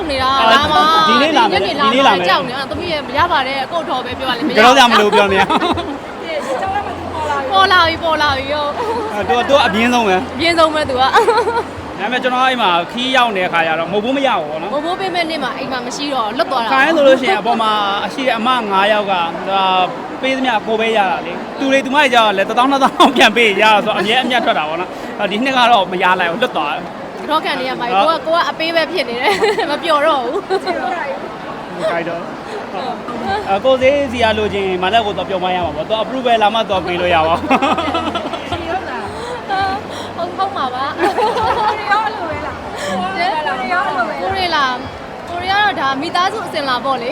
ကြောက်နေတာအာလာမဒီနေ့လာမယ်ညနေဒီနေ့လာမယ်ကြောက်နေတာသမီးရဲ့မရပါတယ်အကို့တော်ပဲပြောရလိမ့်မယ်ကြောက်ကြမလို့ပြောနေရပေါ်လာပြီပေါ်လာပြီရောအဲ့တော့တော့အပြင်းဆုံးပဲအပြင်းဆုံးပဲသူကဒါပေမဲ့ကျွန်တော်အဲ့မှာခီးရောက်နေတဲ့ခါကျတော့မဟုတ်ဘူးမရဘူးပေါ့နော်ဘိုးဘိုးပေးမဲ့နေ့မှာအိမ်မှာမရှိတော့လွတ်သွားတာခိုင်းဆိုလို့ရှိရင်အပေါ်မှာအရှိအမ9ယောက်ကဒါပေးသမျှကိုပဲရတာလေသူတွေသူမတွေကြောက်လဲ1000 2000ပြန်ပေးရတာဆိုတော့အမြဲအမြတ်ထွက်တာပေါ့နော်အဲ့ဒီနှစ်ကတော့မရလိုက်ဘူးလွတ်သွားတယ် တော့ကန်နေရမှာကိုကကိုကအပေးပဲဖြစ်နေတယ်မပျော်တော့ဘူးကြိုက်တော့အကိုသေးစီရလို့ချင်းမလက်ကိုတော့ပြောမရမှာပေါ့တော့ approve လာမှတော့ပေးလို့ရပါဘူးဟုတ်ဟုတ်မှာပါရောလိုပဲလားကိုရောလိုပဲကိုရီလာကိုရီကတော့ဒါမိသားစုအစင်လာပေါ့လေ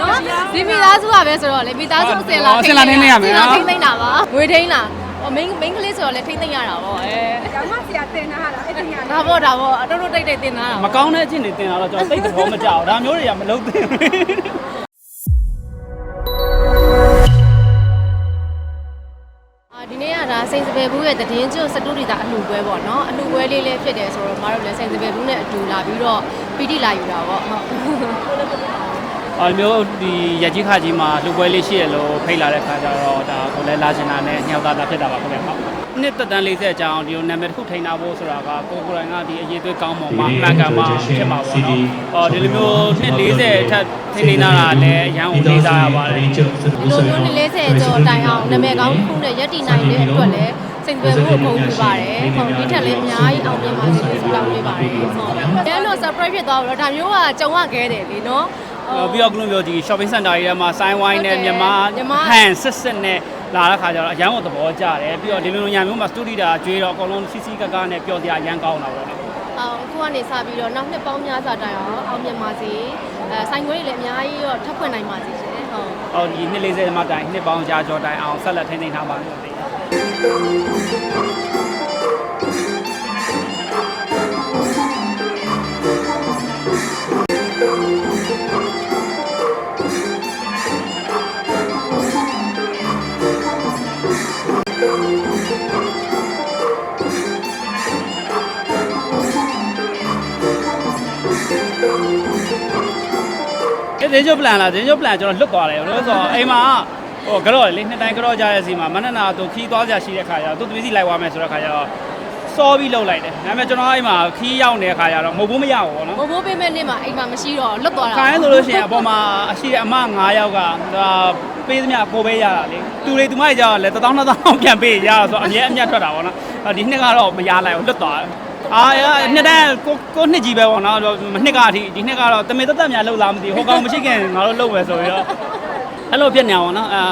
နော်ဒီမိသားစုကပဲဆိုတော့လေမိသားစုအစင်လာထိမ့်သိမ့်တာပါငွေထိန်းလား ဟိုမိန်းမိန်းကလေးဆိုတော့လေထိမ့်သိမ့်ရတာပေါ့အဲဓမ္မဆရာတင်တာလားအဲ့ဒီညာဒါပေါ့ဒါပေါ့အတော်တော်တိတ်တိတ်တင်သားတာမကောင်းတဲ့အချင်းတွေတင်လာတော့ကျွန်တော်စိတ်သဘောမကျဘူးဒါမျိုးတွေကမလုပ်သင့်ဘူးအာဒီနေ့ကဒါစိန်စပယ်ဘူးရဲ့တည်င်းကျွတ်စတူဒီတာအလှပွဲပေါ့နော်အလှပွဲလေးလေးဖြစ်တယ်ဆိုတော့မတို့လည်းစိန်စပယ်ဘူးနဲ့အတူလာပြီးတော့ပီတိလာယူတာပေါ့ဟုတ် အော်မျိုးဒီရကြီးခါကြီးမှာလှုပ်ပွဲလေးရှိရလို့ဖိတ်လာတဲ့ခါကျတော့ဒါကိုလည်းလာချင်တာနဲ့ညှောက်သားတာဖြစ်တာပါခင်ဗျာဟုတ်နှစ်သက်တမ်း40အကြောင်းဒီလိုနာမည်တစ်ခုထိန်းထားဖို့ဆိုတာကကိုကိုယ်တိုင်ကဒီအရေးသွေးကောင်းပုံမှာအမှန်ကန်မှာဖြစ်မှာပေါ့နော်။အော်ဒီလိုမျိုးနှစ်40အထက်ထိန်းနေတာကလည်းရန်ကိုလေးစားရပါတယ်။ဒီလိုမျိုးလေး40ကျော်တိုင်အောင်နာမည်ကောင်းတစ်ခုနဲ့ရက်တည်နိုင်တဲ့အတွက်လည်း စိန်စပယ်ဘူးကိုဂုဏ်ပြုပါတယ်ဟုတ်ဒီထက်လည်းအများကြီးအောင်မြင်ပါစေလို့ဆုတောင်းပေးပါတယ်ဟုတ်ကျန်တော့ surprise ဖြစ်သွားတော့ဒါမျိုးကကြုံရခဲတယ်လေနော်အော်ပြီးတော့ကလုံးပြောဒီ shopping center ကြီးထဲမှာဆိုင်းဝိုင်းနဲ့ဟုတ်တယ်မြန်မာမြန်မာဟန်စစ်စစ်နဲ့လာတဲ့ခါကျတော့အရန်ကိုသဘောကျတယ်ပြီးတော့ဒီလိုလိုညာမျိုးမှာစတူဒီတာကျွေးတော့အကုန်လုံးစီစီကကနဲ့ပျော်စရာအရန်ကောင်းတာပေါ့နော်အော်အခုကနေစပြီးတော့နောက်နှစ်ပေါင်းများစွာတိုင်အောင်အောင်မြင်ပါစေအဲဆိုင်ခွေးတွေလည်းအများကြီးတော့ထပ်ဖွင့်နိုင်ပါစေရှင်ဟုတ်။အော်ဒီနှစ်40မှာတိုင်နှစ်ပေါင်းကြာကြောတိုင်အောင်ဆက်လက်ထိန်းသိမ်းထားပါလို့သိတယ် ကဲဒင်းကျုပ်ပလန်လားဒင်းကျုပ်ပလန်ကျွန်တော်လွ တ်သွားတယ်လို့ဆိုတော့အိမ်မှာဟိုကြော့လေနှစ်တိုင်းကြော့ကြတဲ့စီမှာမနက်နာသူခီးသွားကြရှိတဲ့ခါကျတော့သူတပီးစီလိုက်သွားမယ်ဆိုတဲ့ခါကျတော့စောပြီးလှုပ်လိုက်တယ်ဒါပေမဲ့ကျွန်တော်အိမ်မှာခီးရောက်နေတဲ့ခါကျတော့မဟုတ်ဘူးမရဘူးပေါ့နော်ဘိုးဘိုးပေးမဲ့နေ့မှာအိမ်မှာမရှိတော့လွတ်သွားတာခိုင်းဆိုလို့ရှိရင်အပေါ်မှာအရှိအမ9ယောက်ကဒါပေးသမျှကိုပဲရတာလေသူတွေသူမတွေကြောက်လဲ1000 2000ပြန်ပေးရတာဆိုတော့အမြဲအမြတ်ထွက်တာပေါ့နော်ဒီနှစ်ကတော့မရလိုက်ဘူးလွတ်သွားတယ်အာနှစ်တန်းကိုကိုနှစ်ကြီးပဲပေါ့နော်နှစ်ကအထိဒီနှစ်ကတော့တမေတသက်များလှုပ်လာမသိဘူးဟိုကောင်မရှိခင်ငါတို့လှုပ်မယ်ဆိုပြီးတော့ အဲ့လိုဖြစ်နေအောင်နော်အဲ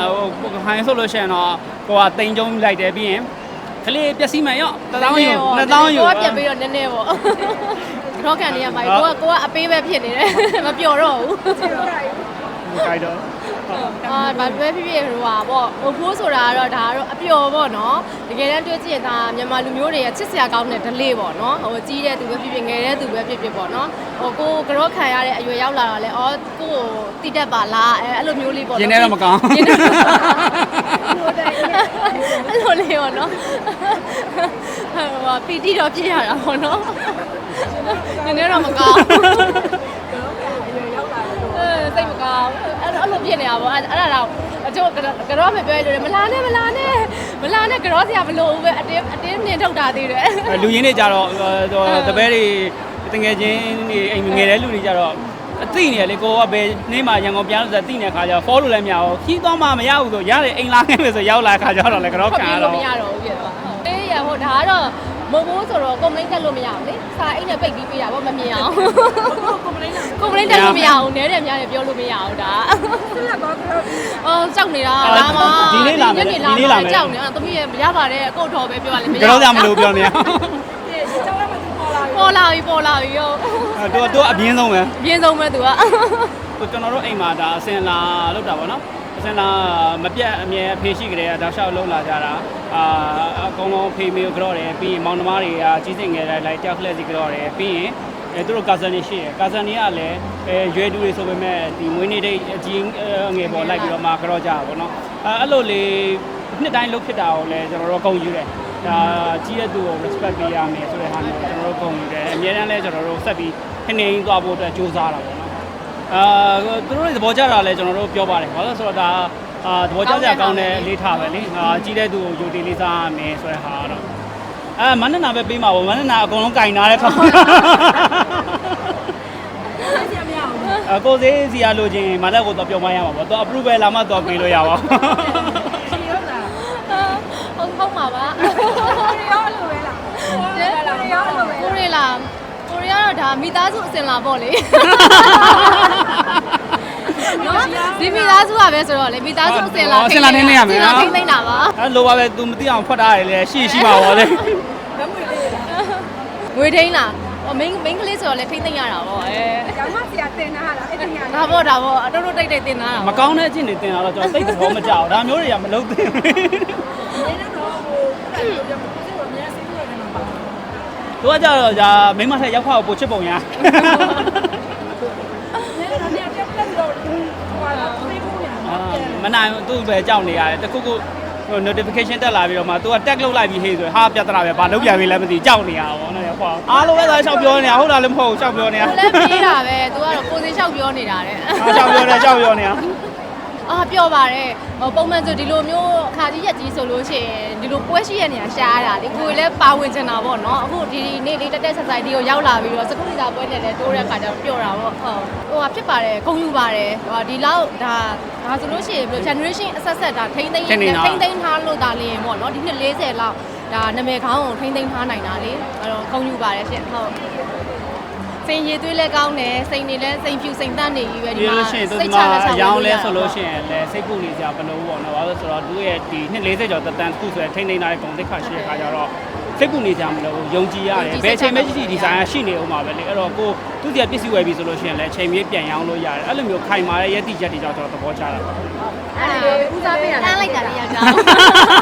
ဟိုခိုင်းဆိုလို့ရှိရင်တော့ကိုကတိန်ကျုံလိုက်တယ်ပြီးရင်ကလေးပျက်စီးမယ်ရော1000ယူ2000ယူကိုကပြန်ပြီးတော့နည်းနည်းပေါ့တော့ကန်နေရမှာကိုကကိုကအပေးပဲဖြစ်နေတယ်မပျော်တော့ဘူးကြိုက်တော့ အာဘာပဲဖြစ်ဖြစ်ဟိုဟာပေါ့ဟိုဖိုးဆိုတာကတော့ဒါကတော့အပျော်ပေါ့နော်တကယ်တမ်းတွေ့ကြည့်ရင်ဒါမြန်မာလူမျိုးတွေရဲ့ချစ်စရာကောင်းတဲ့ဒလေးပေါ့နော်ဟိုကြီးတဲ့သူပဲဖြစ်ဖြစ်ငယ်တဲ့သူပဲဖြစ်ဖြစ်ပေါ့နော်ဟိုကိုကတော့ခံရတဲ့အရွယ်ရောက်လာတော့လဲအော်ကိုကိုတိတက်ပါလားအဲအဲ့လိုမျိုးလေးပေါ့ရင်းနေတော့မကောင်းရင်းနေတော့အဲ့လိုလေးပေါ့နော်ဟိုဟာပီတိတော့ဖြစ်ရတာပေါ့နော်ရင်းနေတော့မကောင်းအဲ စိတ်မကောင်းအဲ့အဲ့လိုဖြစ်နေတာပေါ့အဲ့အဲ့ဒါတော့အကျိုးကတော့မပြောရလို့မလာနဲ့မလာနဲ့မလာနဲ့ကတော့ဆရာမလို့ဘူးပဲအတင်းအတင်းမြင်ထုတ်တာသေးတယ်လူရင်းတွေကြတော့တပည့်တွေတငယ်ချင်းတွေအိမ်ငယ်တဲ့လူတွေကြတော့အသိနေရလေကိုကဘယ်နေ့မှရန်ကုန်ပြန်လို့ဆိုသိနေတဲ့ခါကျတော့ follow လည်းမရဘူးခီးသွားမှမရဘူးဆိုရတယ်အိမ်လာခဲ့မယ်ဆိုရောက်လာခါကျတော့လည်းကတော့ထွက်ခံပြေးရလို့တော့မရတော့ဘူးပြတော့ဟုတ်အေး ရဟိုဒါကတော့မဟုတ်ဘူးဆိုတော့ကွန်ပလိန်းတက်လို့မရဘူးလေစာအိတ်နဲ့ပိတ်ပြီးပေးတာပေါ့မမြင်အောင်ကွန်ပလိန်းကွန်ပလိန်းတက်လို့မရဘူးနဲတယ်များတယ်ပြောလို့မရဘူးဒါဆက်လက်တော့ပြောပြီးအော်ကြောက်နေတာလာမကြောက်နေတာသမီးရမရပါတယ်အကုတ်တော်ပဲပြောရလိမ့်မယ်ကြောက်ကြမလို့ပြောနေရဒီကျောင်းထဲမှာပေါ်လာပြီပေါ်လာပြီပေါ်လာပြီရောတော့တော့အပြင်းဆုံးပဲအပြင်းဆုံးပဲသူကဟိုကျွန်တော်တို့အိမ်မှာဒါအစင်လာလောက်တာပေါ့နော်အ စင်လာမပြတ်အမြဲအဖေရှိကြတဲ့ကတောက်လျှောက်လုံးလာကြတာအာအကုန်လုံးဖေမေကိုကြော့တယ်ပြီးရင်မောင်နှမတွေကကြီးစင်ငယ်လိုက်လိုက်တယောက်ခလက်စီကြော့တယ်ပြီးရင်အဲသူတို့ကာဇန်တွေရှိတယ်ကာဇန်တွေကလည်းအဲရွယ်တူတွေဆိုပေမဲ့ဒီမွေးနေ့တိတ်အကြီးငယ်ပေါ်လိုက်ပြီးတော့မှကြော့ကြတာပေါ့နော်အဲအဲ့လိုလေးနှစ်တိုင်းလုတ်ဖြစ်တာကိုလည်းကျွန်တော်တို့အကုန်ယူတယ်ဒါကြီးတဲ့သူကို respect ပေးရမယ်ဆိုတဲ့ဟာမျိုးကျွန်တော်တို့ကုန်ယူတယ်အများတန်းလဲကျွန်တော်တို့ဆက်ပြီးခနေရင်းသွားဖို့အတွက်ကြိုးစားတာပေါ့နော် အာသူတို့တွေသဘောကျတာလဲကျွန်တော်တို့ပြောပါတယ်ဘာလို့လဲဆိုတော့ဒါအာသဘောကျကြကောင်းတဲ့အလေးထားပဲလေအာကြီးတဲ့သူကိုယူတင်လေးစားရမယ်ဆိုတဲ့ဟာတော့အဲမန္တနာပဲပေးမှာပေါ့မန္တနာအကုန်လုံးကင်ထားတဲ့ခါဆက်စီမရအောင်အကိုသေးစီရလိုချင်မလက်ကိုတော့ပြောင်းမရမှာပေါ့သူ approve လာမှတော့ပေးလို့ရပါဘူးချီရောလားဟုတ်ဟုတ်ပါပါကိုရောလိုပဲလားကိုရောလိုပဲကိုရီလာကိုရီကတော့ဒါမိသားစုအစင်လာပေါ့လေ နော်ဒီမိသားစုကပဲဆိုတော့လေမိသားစုအစင်လာအစင်လာထိန်းသိမ်းရမယ်နော်ထိန်းသိမ်းတာပါအဲလိုပါပဲ तू မသိအောင်ဖွက်ထားရတယ်လေရှိရှိပါဘောလေဓမ္မွေလေးလားငွေထိန်းလားဟို main main ကလေးဆိုတော့လေထိန်းသိမ်းရတာပေါ့အဲကျောင်းမဆရာတင်တာဟာလားအဲ့ဒီညာဒါပေါ့ဒါပေါ့အတော်တော်တိတ်တိတ်တင်သားတာမကောင်းတဲ့အချင်းတွေတင်လာတော့ကျွန်တော်သိတဲ့ဘောမကြောက်ဒါမျိုးတွေကမလုပ်သင့်ဘူးနေတော့ဟိုအဲ့လိုပြောစစ်ကိုအများစိတ်ကူရတယ်မှာပါသူကကြတော့ဒါမိမထက်ရောက်ခါကိုပို့ချစ်ပုံရ နိုင်သူ့ပဲကြောက်နေရတယ်တခုခုဟို notification တက်လာပြီးတော့မှ तू က tag လုပ်လိုက်ပြီးဟေးဆိုဟာပြဿနာပဲဘာလုပ်ပြန်ပြီလဲမသိကြောက်နေရတာပေါ့နော်ဟောအားလုံးပဲသာရှောက်ပြောနေတာဟုတ်လားလည်းမဟုတ်ဘူးရှောက်ပြောနေတာကိုလည်းပြေးတာပဲသူကတော့ကိုစင်လျှောက်ပြောနေတာတဲ့အားရှောက်ပြောနေရှောက်ပြောနေတာ အာပြောပါတယ်ဟိုပုံမှန်ဆိုဒီလိုမျိုးအခါကြီးရက်ကြီးဆိုလို့ရှိရင်ဒီလိုပွဲရှိရနေရရှားရတာလေကိုယ်လည်းပါဝင်ချင်တာပေါ့နော်အခုဒီနေ့လေးတက်တက်ဆက်ဆိုင်ဒီကိုရောက်လာပြီးတော့စကုလီတာပွဲနဲ့လည်းတိုးတဲ့အခါကျတော့ပြောတာပေါ့ဟုတ်ဟိုဟာဖြစ်ပါတယ်ဂုံယူပါတယ်ဟိုဒီလောက်ဒါဒါဆိုလို့ရှိရင်ဘယ်လို generation အဆက်ဆက်ဒါထိမ့်သိမ့်ထိမ့်သိမ့်ထားလို့ဒါလေးရင်ပေါ့နော်ဒီနှစ်40လောက်ဒါနာမည်ခေါင်းကိုထိမ့်သိမ့်ထားနိုင်တာလေအဲ့တော့ဂုံယူပါတယ်ရှင်ဟုတ် စိန်ရည်သွေးလည်းကောင်းတယ်စိန်နေလည်းစိန်ဖြူစိန်တန့်နေကြီးပဲဒီဒီမှာလိုရှိရင်သူဒီမှာအယောင်းလဲဆိုလို့ရှိရင်လည်းစိတ်ပူနေကြဘလို့ပေါ့နော်ဘာလို့ဆိုတော့သူရဲ့ဒီနှစ်40ကျော်တက်တန်းတစ်ခုဆိုရင်ထိန်းသိမ်းထားတဲ့ဂုံတိတ်ခါရှိတဲ့ခါကျတော့စိတ်ပူနေကြမလို့ယုံကြည်ရတယ်ဘယ်အချိန်မှရှိရှိဒီဇိုင်းကရှိနေအောင်ပါပဲလေအဲ့တော့ကိုသူတည်းပစ္စည်းဝယ်ပြီဆိုလို့ရှိရင်လည်းအချိန်မြေးပြန်ရောင်းလို့ရတယ်အဲ့လိုမျိုးခိုင်မာတဲ့ရည်တည်ချက်တွေကြောင့်ကျွန်တော်သဘောကျတာပါ အဲ့ဒါဦးစားပေးတာ တန်းလိုက်တာလေးယောက်ျားဒီနေ့ကဦး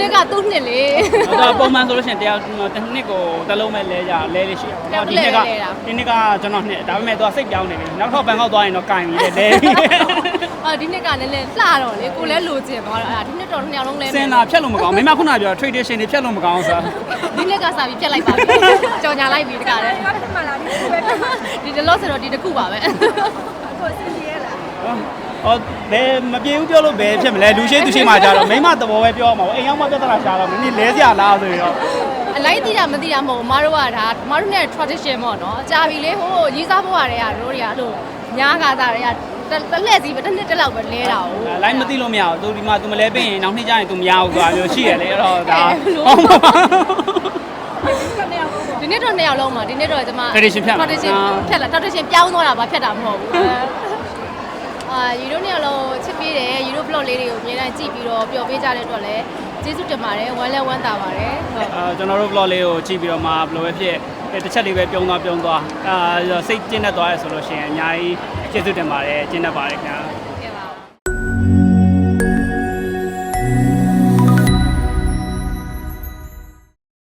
စားပေးတာဒီနေ့ကသူ့နှစ်လေအဲ့တော့ပုံမှန်ဆိုလို့ရှိရင်တရားတစ်နှစ်ကိုတစ်လုံးပဲလဲကြလဲလေးရှိတယ်ဒီနှစ်ကဒီနှစ်ကကျွန်တော်နှစ်ဒါပေမဲ့သူကစိတ်ပြောင်းနေပြီနောက်တစ်ခါဘန်ကောက်သွားရင်တော့ကင်ပြီလေလဲပြီအော်ဒီနှစ်ကလည်းလည်းလှတော့လေကိုလည်းလိုချင်သွားတော့အဲ့ဒါဒီနှစ်တော့နှစ်ယောက်လုံးလဲစင်တာဖြတ်လို့မကောင်းမိမခုနပြော tradition တွေဖြတ်လို့မကောင်းဆိုတာဒီနှစ်ကစပြီးပြက်လိုက်ပါပြီကြော်ညာလိုက်ပြီတခါလဲရောဖြစ်မှလားဒီလိုပဲဖြစ်မှဒီတလို့ဆိုတော့ဒီတစ်ခုပါပဲကိုစင်ကြီးရလား ဟောဘယ်မပြေဘူးပြောလို့ဘယ်ဖြစ်မလဲလူရှိသူရှိမှကြတော့မိမသဘောပဲပြောမှာပေါ့အိမ်ရောက်မှပြဿနာရှာတော့မင်းလဲစရာလားဆိုပြီးတော့ အလိုက်တိတာမတိတာမဟုတ်ဘူးမတို့ကဒါမတို့နဲ့ tradition ပေါ့နော်ကြာပြီလေဟိုရေးစားဖို့ရတယ်ကတို့တွေကအဲ့လိုညားကားသားတွေကတလက်စီပဲတစ်နှစ်တစ်လောက်ပဲလဲတာ哦 လိုင်းမသိလို့မရဘူးသူဒီမှာ तू မလဲပြင်ရင်နောက်နှစ်ကျရင် तू မရဘူးဆိုတာမျိုးရှိရလေအဲ့တော့ဒါ ကနေအောင်ပေါ့ ဒီနေ့တော့နှစ်ယောက်လုံးမှာဒီနေ့တော့ကျွန်မ Tradition ဖြတ်မှာ tradition ဖြတ်လာ tradition ပြောင်းသွားတာပါဖြတ်တာမဟုတ်ဘူး အာယူရိုနှစ်ယောက်လုံးချစ်ပေးတယ်ယူရို blog လေးတွေကိုအများကြီးကြည့်ပြီးတော့ပျော်ပေးကြတဲ့အတွက်လည်းကျေးဇူးတင်ပါတယ်ဝမ်းလဲဝမ်းသာပါတယ်ဟုတ်အာကျွန်တော်တို့ vlog လေးကိုကြည့်ပြီးတော့မှဘယ်လိုပဲဖြစ်တစ်ချက်လေးပဲပြုံးသွားပြုံးသွားအာစိတ်ကျဉ်းတတ်သွားရဆိုလို့ရှိရင်အများကြီးကျေးဇူးတင်ပါတယ်ကျဉ်းတတ်ပါတယ်ခင်ဗျာ